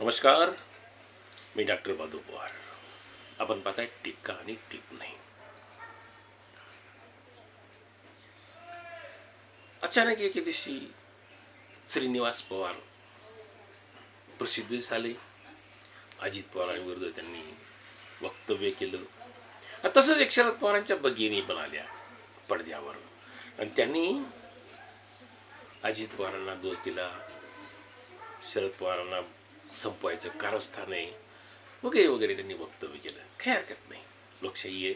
नमस्कार मी डॉक्टर बादू पवार. आपण पाहताय टिक्का आणि टिप नाही अचानक एके दिवशी श्रीनिवास पवार प्रसिद्ध झाले. अजित पवारांविरुद्ध त्यांनी वक्तव्य केलं. तसंच एक शरद पवारांच्या भगिनी पण आल्या पडद्यावर. आणि त्यांनी अजित पवारांना दोष दिला शरद पवारांना संपवायचं कारस्थान आहे. वगैरे वगैरे त्यांनी वक्तव्य केलं. काही हरकत नाही. लोकशाही आहे.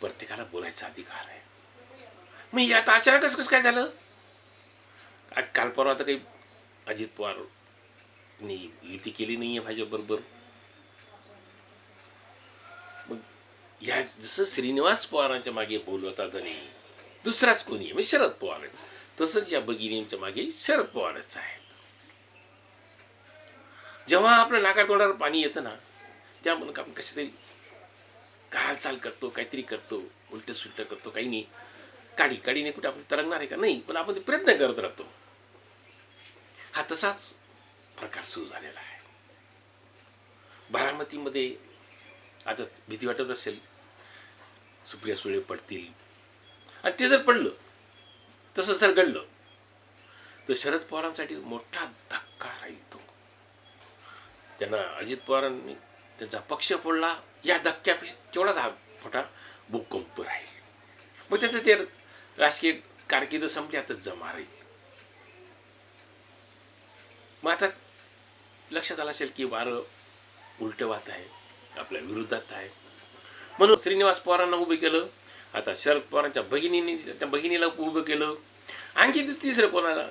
प्रत्येकाला बोलायचा अधिकार आहे. मग हे आता अचानकच कसं काय झालं? आज काल परवा तर काही अजित पवारनी युती केली नाही आहे भाजपबरोबर. मग या जसं श्रीनिवास पवारांच्या मागे बोलवता धने दुसराच कोणी आहे? म्हणजे शरद पवार आहेत. तसंच या भगिनींच्या मागे शरद पवारच आहे जेव्हा आपल्या नाकार तोंडावर पाणी येतं ना त्या म्हणून आपण कशा तरी हालचाल करतो काहीतरी करतो उलट सुलट करतो काही नाही. काडी काडीने कुठे आपण तरंगणार आहे का? नाही पण आपण ते प्रयत्न करत राहतो. हा तसाच प्रकार सुरू झालेला आहे. बारामतीमध्ये आता भीती वाटत असेल सुप्रिया सुळे पडतील. आणि ते जर पडलं तसं जर घडलं तर शरद पवारांसाठी मोठा धक्का राहील तो. त्यांना अजित पवारांनी त्यांचा पक्ष फोडला. या धक्क्यापेक्षा तेवढाच हा मोठा भूकंप राहील. मग त्याचं ते राजकीय कारकीर्द आता जमा राहील. मग आता लक्षात आलं असेल की वारं उलटं वाहत आहे आपल्या विरोधात आहे. म्हणून श्रीनिवास पवारांना उभं केलं. आता शरद पवारांच्या भगिनीने त्या भगिनीला उभं केलं. आणखी ते तिसरं कोणाला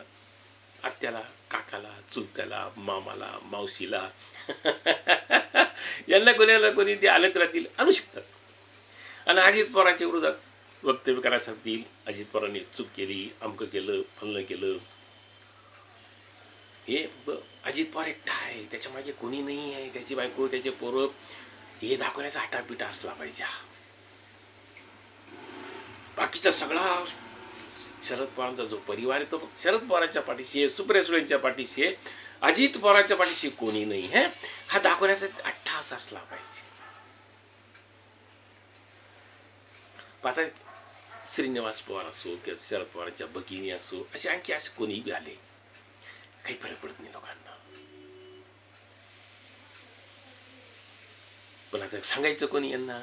आत्याला काकाला चुलत्याला मामाला मावशीला. यांना कोणाला कोणी ते आलेत राहतील आणू शकतात. आणि अजित पवारांच्या विरोधात वक्तव्य करायला सांगतील अजित पवारांनी चूक केली अमकं केलं फलनं केलं. हे फक्त अजित पवार एकटा आहे. त्याच्यामागे कोणी नाही आहे. त्याची बायको त्याचे पोरं हे दाखवण्याचा हटापिटा असला पाहिजे. बाकीचा सगळा शरद पवारांचा जो परिवार आहे तो फक्त शरद पवारांच्या पाठीशी आहे सुप्रिया सुळेंच्या पाठीशी आहे अजित पवारांच्या पाठीशी कोणी नाही है हा दाखवण्याचा अठ्ठास असला पाहिजे. आता श्रीनिवास पवार असो किंवा शरद पवारांच्या भगिनी असो असे आणखी असे कोणी बी आले काही फरक पडत नाही लोकांना. पण आता सांगायचं कोणी यांना?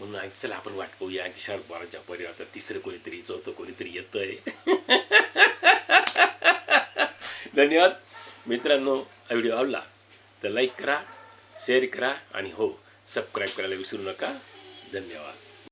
म्हणून ऐक चला आपण वाट पाहूया. आणखी शरद पवारांच्या परिवारात तिसरं कोणीतरी चौथं कोणीतरी येतंय. धन्यवाद. मित्रांनो हा व्हिडिओ आवडला तर लाईक करा शेअर करा आणि हो सबस्क्राईब करायला विसरू नका. धन्यवाद.